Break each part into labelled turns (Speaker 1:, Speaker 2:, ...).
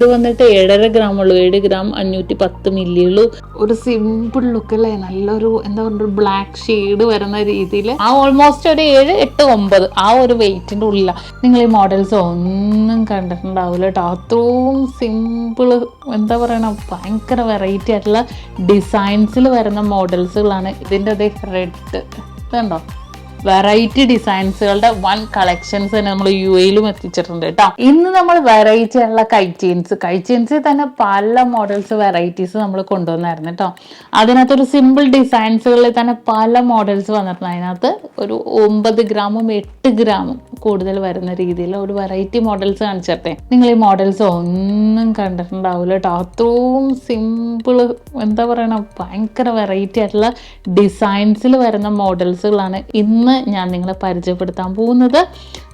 Speaker 1: ഇത് വന്നിട്ട് ഏഴര ഗ്രാം ഉള്ളൂ. ഏഴ് ഗ്രാം അഞ്ഞൂറ്റി പത്ത് മില്ലി ഉള്ളൂ. ഒരു സിമ്പിൾ ലുക്ക് അല്ലേ? നല്ലൊരു എന്താ പറയുക ബ്ലാക്ക് ഷെയ്ഡ് വരുന്ന രീതിയിൽ. ആ ഓൾമോസ്റ്റ് ഒരു ഏഴ് എട്ട് ഒമ്പത് ആ ഒരു വെയിറ്റിന്റെ ഉള്ളിലാണ് നിങ്ങൾ ഈ മോഡൽസ് ഒന്നും കണ്ടിട്ടുണ്ടാവില്ല കേട്ടോ അത്രയും സിമ്പിൾ എന്താ പറയണ ഭയങ്കര വെറൈറ്റി ആയിട്ടുള്ള ഡിസൈൻസിൽ വരുന്ന മോഡൽസുകളാണ് ഇതിന്റെ അതേ റെഡ് ഇതുണ്ടോ? വെറൈറ്റി ഡിസൈൻസുകളുടെ വൺ കളക്ഷൻസ് തന്നെ നമ്മൾ യു എയിലും എത്തിച്ചിട്ടുണ്ട് കേട്ടോ ഇന്ന് നമ്മൾ വെറൈറ്റി ആയിട്ടുള്ള കൈച്ചെയിൻസ് കൈച്ചെയിൻസിൽ തന്നെ പല മോഡൽസ് വെറൈറ്റീസ് നമ്മൾ കൊണ്ടുവന്നായിരുന്നു കേട്ടോ അതിനകത്തൊരു സിമ്പിൾ ഡിസൈൻസുകളിൽ തന്നെ പല മോഡൽസ് വന്നിട്ടുണ്ട്. അതിനകത്ത് ഒരു ഒമ്പത് ഗ്രാമും എട്ട് ഗ്രാമും കൂടുതൽ വരുന്ന രീതിയിൽ ഒരു വെറൈറ്റി മോഡൽസ് കാണിച്ചിട്ടെ നിങ്ങൾ ഈ മോഡൽസ് ഒന്നും കണ്ടിട്ടുണ്ടാവില്ല കേട്ടോ അത്രയും സിമ്പിൾ എന്താ പറയണ ഭയങ്കര വെറൈറ്റി ആയിട്ടുള്ള ഡിസൈൻസിൽ വരുന്ന മോഡൽസുകളാണ് ഇന്ന് ഞാൻ നിങ്ങളെ പരിചയപ്പെടുത്താൻ പോകുന്നത്.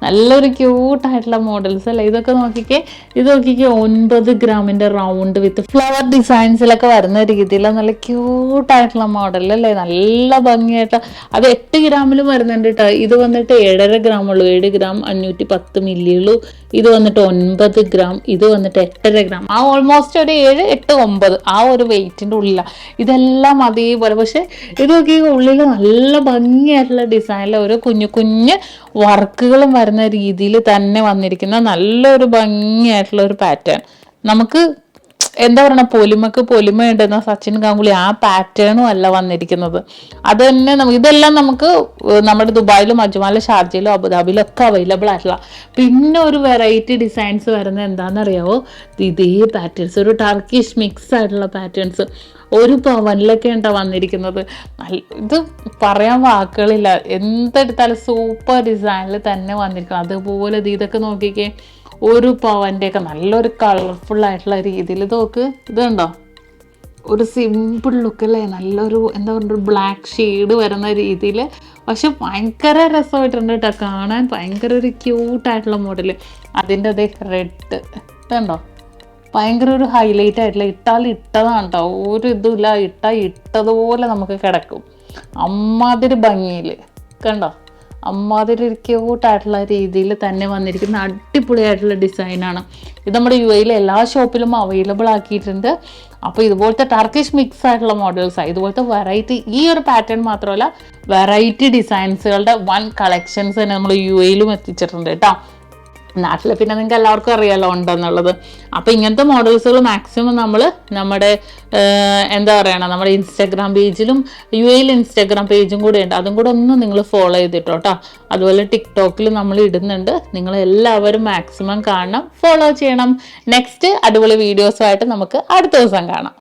Speaker 1: നല്ലൊരു ക്യൂട്ടായിട്ടുള്ള മോഡൽസ് അല്ലേ? ഇതൊക്കെ നോക്കിക്കേ ഇത് നോക്കിക്കേ ഒൻപത് ഗ്രാമിന്റെ റൗണ്ട് വിത്ത് ഫ്ലവർ ഡിസൈൻസിലൊക്കെ വരുന്ന രീതിയിൽ നല്ല ക്യൂട്ടായിട്ടുള്ള മോഡൽ അല്ലേ? നല്ല ഭംഗിയായിട്ട് അത് എട്ട് ഗ്രാമിലും വരുന്നുണ്ട് കേട്ടോ ഇത് വന്നിട്ട് ഏഴര ഗ്രാം ഉള്ളൂ ഏഴ് ഗ്രാം അഞ്ഞൂറ്റി പത്ത് മില്ലി ഉള്ളൂ. ഇത് വന്നിട്ട് ഒൻപത് ഗ്രാം ഇത് വന്നിട്ട് എട്ടര ഗ്രാം. ആ ഓൾമോസ്റ്റ് ഒരു ഏഴ് എട്ട് ഒമ്പത് ആ ഒരു വെയിറ്റിന്റെ ഉള്ളിലാണ് ഇതെല്ലാം അതേപോലെ. പക്ഷേ ഇത് നോക്കി ഉള്ളിൽ നല്ല ഭംഗിയായിട്ടുള്ള ഡിസൈനിൽ ഒരു കുഞ്ഞു കുഞ്ഞ് വർക്കുകളും വരുന്ന രീതിയിൽ തന്നെ വന്നിരിക്കുന്ന നല്ലൊരു ഭംഗിയായിട്ടുള്ള ഒരു പാറ്റേൺ നമുക്ക് എന്താ പറയണ? പൊലിമക്ക് പൊലിമ ഉണ്ടെന്ന സച്ചിൻ ഗാംഗുലി. ആ പാറ്റേണും അല്ല വന്നിരിക്കുന്നത്. അത് തന്നെ നമുക്ക് ഇതെല്ലാം നമുക്ക് നമ്മുടെ ദുബായിലും അജ്മാലും ഷാർജയിലും അബുദാബിയിലും ഒക്കെ അവൈലബിൾ ആയിട്ടുള്ള. പിന്നെ ഒരു വെറൈറ്റി ഡിസൈൻസ് വരുന്നത് എന്താണെന്നറിയാവോ? ഇതേ പാറ്റേൺസ് ഒരു ടർക്കിഷ് മിക്സ് ആയിട്ടുള്ള പാറ്റേൺസ് ഒരു പവനിലൊക്കെ ഉണ്ടോ വന്നിരിക്കുന്നത്. നല്ല ഇത് പറയാൻ വാക്കുകളില്ല. എന്തെടുത്താലും സൂപ്പർ ഡിസൈനിൽ തന്നെ വന്നിരിക്കുന്നത് അതുപോലെ ഇത് ഇതൊക്കെ നോക്കിക്കേ. ഒരു പവന്റെ ഒക്കെ നല്ലൊരു കളർഫുൾ ആയിട്ടുള്ള രീതിയിൽ തോക്ക് നോക്ക്. ഇത് കണ്ടോ? ഒരു സിമ്പിൾ ലുക്ക് അല്ലേ? നല്ലൊരു എന്താ പറയുക ബ്ലാക്ക് ഷെയ്ഡ് വരുന്ന രീതിയിൽ പക്ഷെ ഭയങ്കര രസമായിട്ടുണ്ട് കേട്ടോ. കാണാൻ ഭയങ്കര ഒരു ക്യൂട്ടായിട്ടുള്ള മോഡൽ അതിന്റെ അതേ റെഡ് ഇതുണ്ടോ ഭയങ്കര ഒരു ഹൈലൈറ്റ് ആയിട്ടുള്ള ഇട്ടാൽ ഇട്ടതാണ് കേട്ടോ. ഒരു ഇതുമില്ല. ഇട്ടാൽ ഇട്ടതുപോലെ നമുക്ക് കിടക്കും. അമ്മാതിരി ഭംഗിയിൽ കണ്ടോ? അമ്മാതിരി ക്യൂട്ടായിട്ടുള്ള രീതിയിൽ തന്നെ വന്നിരിക്കുന്ന അടിപൊളിയായിട്ടുള്ള ഡിസൈനാണ് ഇത് നമ്മുടെ യു എയിലെ എല്ലാ ഷോപ്പിലും അവൈലബിൾ ആക്കിയിട്ടുണ്ട്. അപ്പോൾ ഇതുപോലത്തെ ടർക്കിഷ് മിക്സ് ആയിട്ടുള്ള മോഡൽസാണ് ഇതുപോലത്തെ വെറൈറ്റി ഈ ഒരു പാറ്റേൺ മാത്രമല്ല വെറൈറ്റി ഡിസൈൻസുകളുടെ വൺ കളക്ഷൻസ് തന്നെ നമ്മൾ യു എയിലും എത്തിച്ചിട്ടുണ്ട് കേട്ടോ. നാട്ടിൽ പിന്നെ നിങ്ങൾക്ക് എല്ലാവർക്കും അറിയാലോ ഉണ്ടെന്നുള്ളത്. അപ്പോൾ ഇങ്ങനത്തെ മോഡൽസുകൾ മാക്സിമം നമ്മൾ നമ്മുടെ എന്താ പറയണ നമ്മുടെ ഇൻസ്റ്റാഗ്രാം പേജിലും യു എയിൽ ഇൻസ്റ്റാഗ്രാം പേജും കൂടെ ഉണ്ട്. അതും കൂടെ ഒന്ന് നിങ്ങൾ ഫോളോ ചെയ്തിട്ടോ കേട്ടോ അതുപോലെ ടിക്ടോക്കിൽ നമ്മൾ ഇടുന്നുണ്ട്. നിങ്ങൾ എല്ലാവരും മാക്സിമം കാണണം ഫോളോ ചെയ്യണം. നെക്സ്റ്റ് അടിപൊളി വീഡിയോസുമായിട്ട് നമുക്ക് അടുത്ത ദിവസം കാണാം.